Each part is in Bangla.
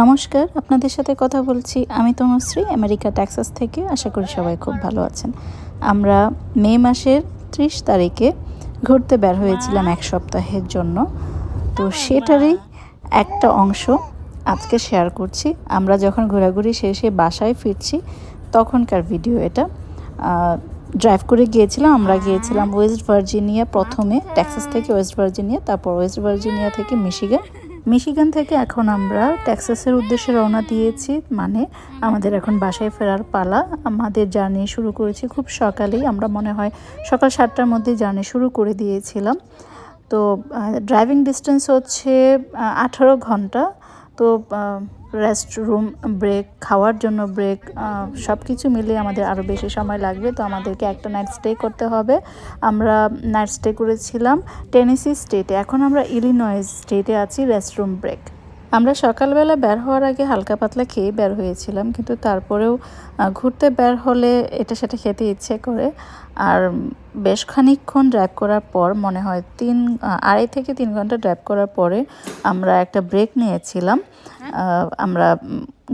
নমস্কার, আপনাদের সাথে কথা বলছি আমি তনুশ্রী, আমেরিকা, টেক্সাস থেকে। আশা করি সবাই খুব ভালো আছেন। আমরা মে মাসের ত্রিশ তারিখে ঘুরতে বের হয়েছিলাম এক সপ্তাহের জন্য। তো সেটারই একটা অংশ আজকে শেয়ার করছি। আমরা যখন ঘোরাঘুরি শেষে বাসায় ফিরছি, তখনকার ভিডিও এটা। ড্রাইভ করে গিয়েছিলাম, আমরা গিয়েছিলাম ওয়েস্ট ভার্জিনিয়া প্রথমে, টেক্সাস থেকে ওয়েস্ট ভার্জিনিয়া তারপর ওয়েস্ট ভার্জিনিয়া থেকে মিশিগান মিশিগান থেকে এখন আমরা ট্যাক্সাসের উদ্দেশ্যে রওনা দিয়েছি মানে আমাদের এখন বাসায় ফেরার পালা। আমাদের জার্নি শুরু করেছি খুব সকালেই, আমরা মনে হয় সকাল সাতটার মধ্যে জার্নি শুরু করে দিয়েছিলাম। তো ড্রাইভিং ডিস্টেন্স হচ্ছে আঠারো ঘণ্টা। তো রেস্ট রুম ব্রেক খাওয়ার জন্য ব্রেক সব কিছু মিলিয়ে আমাদের আরও বেশি সময় লাগবে। তো আমাদেরকে একটা নাইট স্টে করতে হবে। আমরা নাইট স্টে করেছিলাম টেনেসি স্টেটে এখন আমরা ইলিনয়েস স্টেটে আছি রেস্টরুম ব্রেক আমরা সকালবেলা বের হওয়ার আগে হালকা পাতলা খেয়ে বের হয়েছিলাম কিন্তু তারপরেও ঘুরতে বের হলে এটা সেটা খেতে ইচ্ছে করে। আর বেশ খানিকক্ষণ ড্রাইভ করার পর মনে হয় তিন আড়াই থেকে তিন ঘণ্টা ড্রাইভ করার পরে আমরা একটা ব্রেক নিয়েছিলাম। আমরা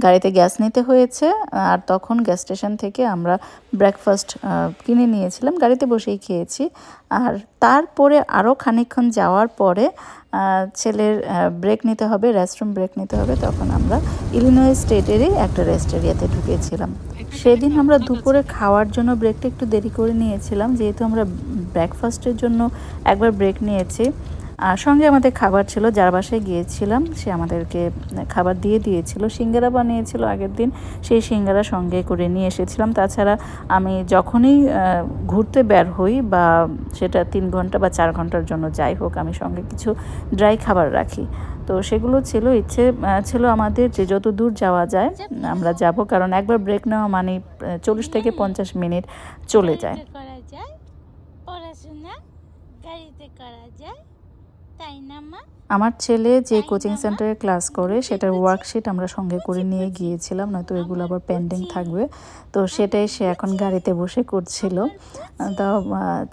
গাড়িতে গ্যাস নিতে হয়েছে, আর তখন গ্যাস স্টেশন থেকে আমরা ব্রেকফাস্ট কিনে নিয়েছিলাম, গাড়িতে বসেই খেয়েছি। আর তারপরে আরও খানিকক্ষণ যাওয়ার পরে ছেলের ব্রেক নিতে হবে রেস্টরুম ব্রেক নিতে হবে, তখন আমরা ইলিনয় স্টেটেরই একটা রেস্ট এরিয়াতে ঢুকেছিলাম। সেদিন আমরা দুপুরে খাওয়ার জন্য ব্রেকটা একটু দেরি করে নিয়েছিলাম, যেহেতু আমরা ব্রেকফাস্টের জন্য একবার ব্রেক নিয়েছি। আর সঙ্গে আমাদের খাবার ছিল, যার বাসায় গিয়েছিলাম, সে আমাদেরকে খাবার দিয়ে দিয়েছিল। সিঙ্গারা বানিয়েছিল আগের দিন, সেই সিঙ্গারা সঙ্গে করে নিয়ে এসেছিলাম। তাছাড়া আমি যখনই ঘুরতে বের হই বা সেটা তিন ঘণ্টা বা চার ঘণ্টার জন্য যাই হোক, আমি সঙ্গে কিছু ড্রাই খাবার রাখি। তো সেগুলো ছিল, ইচ্ছে ছিল আমাদের যে যত দূর যাওয়া যায়, আমরা যাব, কারণ একবার ব্রেক নেওয়া মানে চল্লিশ থেকে পঞ্চাশ মিনিট চলে যায় পড়াশোনা গাড়িতে করা যায় তাই না মা আমার ছেলে যে কোচিং সেন্টারে ক্লাস করে সেটার ওয়ার্কশিট আমরা সঙ্গে করে নিয়ে গিয়েছিলাম নয়তো এগুলো আবার পেন্ডিং থাকবে। তো সেটাই সে এখন গাড়িতে বসে করছিল। তো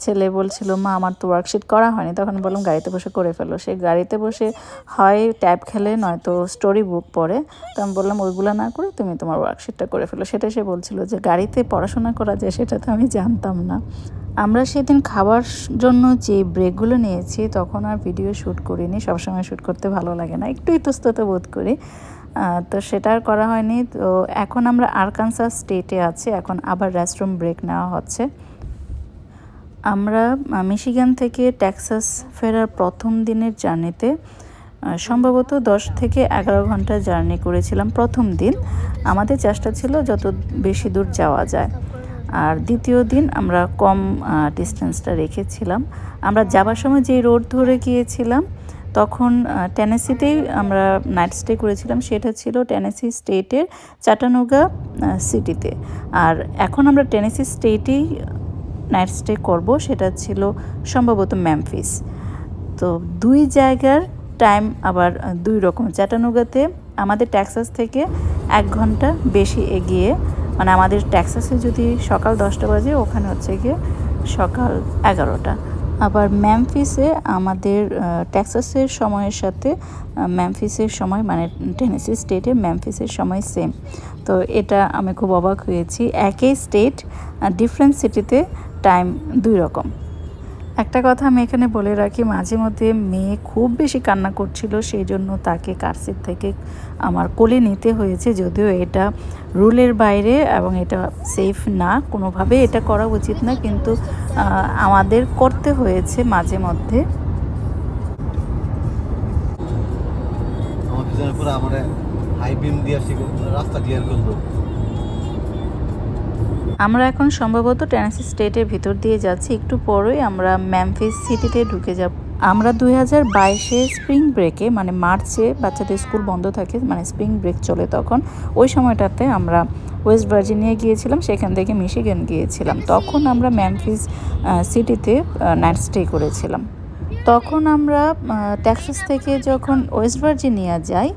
ছেলে বলছিল মা আমার তো ওয়ার্কশিট করা হয়নি। তখন বললাম গাড়িতে বসে করে ফেলো। সে গাড়িতে বসে হয় ট্যাব খেলে নয়তো স্টোরি বুক পড়ে। তো আমি বললাম ওইগুলো না করে তুমি তোমার ওয়ার্কশিটটা করে ফেলো। সেটাই সে বলছিল যে গাড়িতে পড়াশোনা করা যায় সেটা তো আমি জানতাম না। আমরা সেদিন খাবার জন্য যে ব্রেকগুলো নিয়েছি, তখন আর ভিডিও শ্যুট করিনি। সবসময় শ্যুট করতে ভালো লাগে না। একটু ইতস্তত বোধ করি। তো সেটা আর করা হয়নি। তো এখন আমরা আরকানসাস স্টেটে আছি। এখন আবার রেস্টরুম ব্রেক নেওয়া হচ্ছে। আমরা মিশিগান থেকে টেক্সাস ফেরার প্রথম দিনের জার্নিতে সম্ভবত দশ থেকে এগারো ঘণ্টা জার্নি করেছিলাম প্রথম দিন। আমাদের চেষ্টা ছিল যত বেশি দূর যাওয়া যায়। আর দ্বিতীয় দিন আমরা কম ডিস্টেন্সটা রেখেছিলাম। আমরা যাবার সময় যে রোড ধরে গিয়েছিলাম, তখন টেনেসিতেই আমরা নাইট স্টে করেছিলাম। সেটা ছিল টেনেসি স্টেটের চাটানুগা সিটিতে আর এখন আমরা টেনেসি স্টেটেই নাইট স্টে করব, সেটা ছিল সম্ভবত ম্যামফিস তো দুই জায়গার টাইম আবার দুই রকম। চাটানুগাতে আমাদের ট্যাক্সাস থেকে এক ঘণ্টা বেশি এগিয়ে মানে আমাদের ট্যাক্সাসে যদি সকাল দশটা বাজে, ওখানে হচ্ছে গিয়ে সকাল এগারোটা। আবার ম্যামফিসে আমাদের ট্যাক্সাসের সময়ের সাথে ম্যামফিসের সময় মানে টেনেসি স্টেটে ম্যামফিসের সময় সেম তো এটা আমি খুব অবাক হয়েছি। একই স্টেট ডিফারেন্ট সিটিতে টাইম দুই রকম। একটা কথা আমি এখানে বলে রাখি, মাঝে মধ্যে মেয়ে খুব বেশি কান্না করছিল সেই জন্য তাকে কারসিট থেকে আমার কোলে নিতে হয়েছে। যদিও এটা রুলের বাইরে এবং এটা সেফ না, কোনোভাবে এটা করা উচিত না, কিন্তু আমাদের করতে হয়েছে মাঝে মধ্যে। রাস্তা ক্লিয়ার করল। আমরা এখন সম্ভবত টেনেসি স্টেটের ভিতর দিয়ে যাচ্ছি। একটু পরেই আমরা ম্যামফিস সিটিতে ঢুকে যাব। আমরা দুই হাজার বাইশে স্প্রিং ব্রেকে মানে মার্চে বাচ্চাদের স্কুল বন্ধ থাকে মানে স্প্রিং ব্রেক চলে তখন, ওই সময়টাতে আমরা ওয়েস্ট ভার্জিনিয়া গিয়েছিলাম, সেখান থেকে মিশিগান গিয়েছিলাম। তখন আমরা ম্যামফিস সিটিতে নাইট স্টে করেছিলাম। তখন আমরা ট্যাক্সাস থেকে যখন ওয়েস্ট ভার্জিনিয়া যাই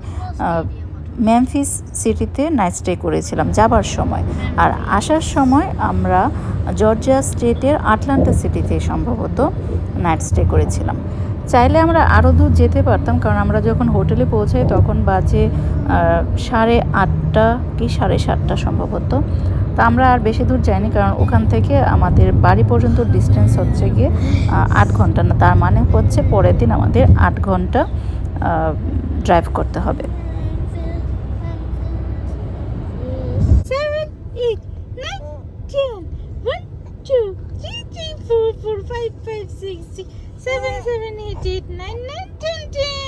ম্যামফিস সিটিতে নাইট স্টে করেছিলাম, যাবার সময়। আর আসার সময় আমরা জর্জিয়া স্টেটের আটলান্টা সিটিতে সম্ভবত নাইট স্টে করেছিলাম। চাইলে আমরা আরও দূর যেতে পারতাম, কারণ আমরা যখন হোটেলে পৌঁছাই তখন বাজে সাড়ে আটটা কি, সাড়ে সাতটা সম্ভবত। তা আমরা আর বেশি দূর যাইনি, কারণ ওখান থেকে আমাদের বাড়ি পর্যন্ত ডিস্টেন্স হচ্ছে গিয়ে আট ঘণ্টা। না, তার মানে হচ্ছে পরের দিন আমাদের আট ঘণ্টা ড্রাইভ করতে হবে। Eight, nine, ten. One, two, three, three, four, four, five, five, six, six, seven, seven, eight, eight, nine, nine, ten, ten.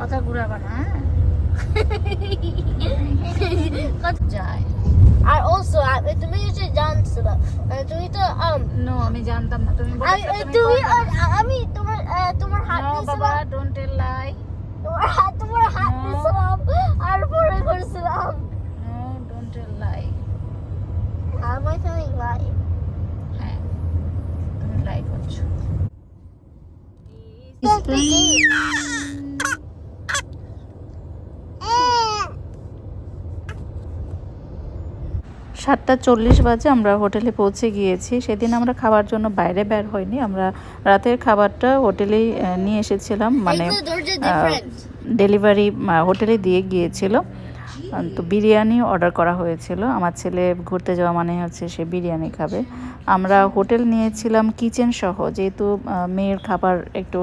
কথা ঘুরাবা না হ্যাঁ? যায়। আর অলসো তুমি হচ্ছে জানছো না তুমি তো নো আমি জানতাম না তুমি আমি তোমার তোমার হাত বাবা ডোন্ট টেল লাই তোমার হাত তোমার হাত No. আর পরে করছিলাম। No don't tell lie Am I telling lie? হ্যাঁ তুমি লাই করছ। সাতটা চল্লিশ বাজে আমরা হোটেলে পৌঁছে গিয়েছি। সেদিন আমরা খাবার জন্য বাইরে বের হইনি। আমরা রাতের খাবারটা হোটেলেই নিয়ে এসেছিলাম। মানে. ডেলিভারি হোটেলে দিয়ে গিয়েছিল। তো বিরিয়ানি অর্ডার করা হয়েছিল। আমার ছেলে ঘুরতে যাওয়া মানে হচ্ছে সে বিরিয়ানি খাবে। আমরা হোটেল নিয়েছিলাম কিচেন সহ। যেহেতু মেয়ের খাবার একটু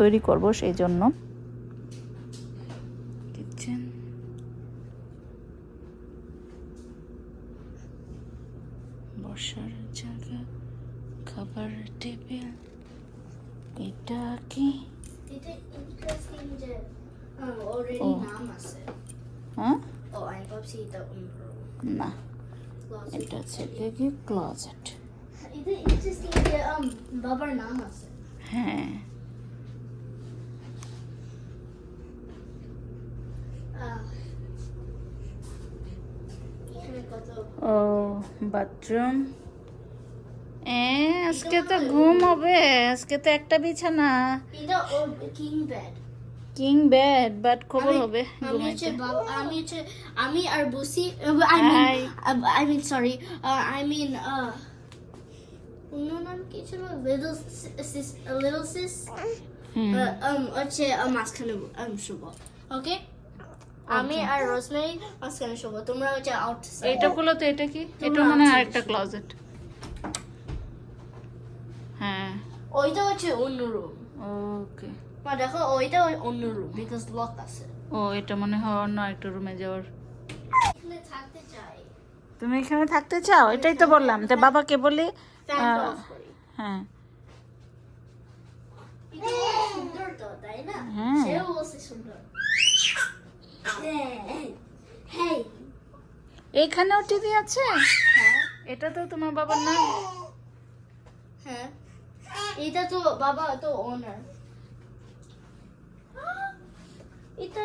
তৈরি করব সেই জন্য। ও হ্যাঁ হ্যাঁ ও বাথরুম এ আজকে তো ঘুম হবে আজকে তো একটা বিছানা। King bed king bed but খবর হবে আমি হচ্ছে আমি হচ্ছে আমি আর বুসি I mean I mean sorry I mean অন্য নাম কি ছিল? Little sis little sis hmm. um হচ্ছে মাঝখানে শুভ। ওকে আমি আর রোজমেরি মাঝখানে শুভ। তোমরা হচ্ছে আউটসাইড এটা গুলো তো এটা কি? এটা মনে। আরেকটা ক্লোজেট হ্যাঁ ওইটা হচ্ছে অন্য রুম ওকে মা দেখো ওইটা ওই অন্য রুম বিকজ লক আছে ও এটা মনে হয় অন্য একটা রুমে যাওয়ার। এখানে থাকতে চাই। তুমি এখানে থাকতে চাও? এটাই তো বললাম যে বাবাকে বলি হ্যাঁ। তো না? হ্যাঁ। এখানেও টিভি আছে? হ্যাঁ। এটা তো তোমার বাবার নাম? হ্যাঁ। এটা তো বাবা তো ওনার এটা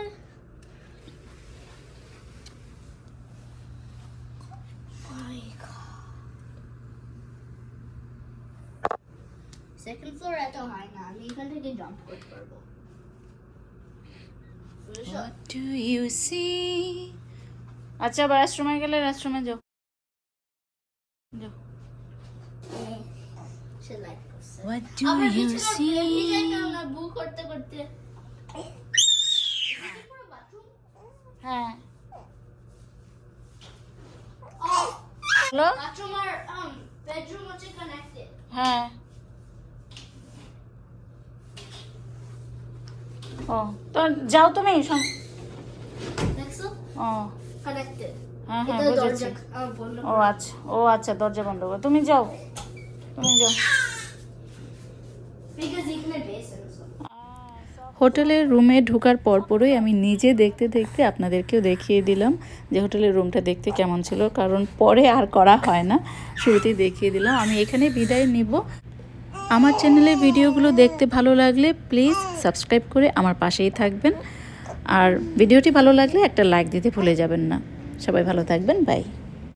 সেকেন্ড ফ্লোর এত হয় না আমি এখান থেকে জাম্প করতে পারব? What do you see? আচ্ছা আবার রেস্টরুমে গেলে যাও যাও সে লাইক করছে What do you see? যাইতাম না বু করতে করতে হ্যাঁ হ্যালো বাথরুম আর বেডরুম হচ্ছে কানেক্টেড হ্যাঁ ও তো যাও তুমি দেখছ ও। কানেক্টেড হ্যাঁ হ্যাঁ বুঝেছি। ও আচ্ছা ও আচ্ছা দরজা বন্ধ করো। তুমি যাও। তুমি যাও। হোটেলের রুমে ঢোকার পরপরই আমি নিজে দেখতে দেখতে আপনাদেরকেও দেখিয়ে দিলাম যে হোটেলের রুমটা দেখতে কেমন ছিল কারণ পরে আর করা হয় না। শুরুতেই দেখিয়ে দিলাম। আমি এখানে বিদায় নিব। আমার চ্যানেলের ভিডিওগুলো দেখতে ভালো লাগলে প্লিজ সাবস্ক্রাইব করে আমার পাশেই থাকবেন। আর ভিডিওটি ভালো লাগলে একটা লাইক দিতে ভুলে যাবেন না। সবাই ভালো থাকবেন। বাই।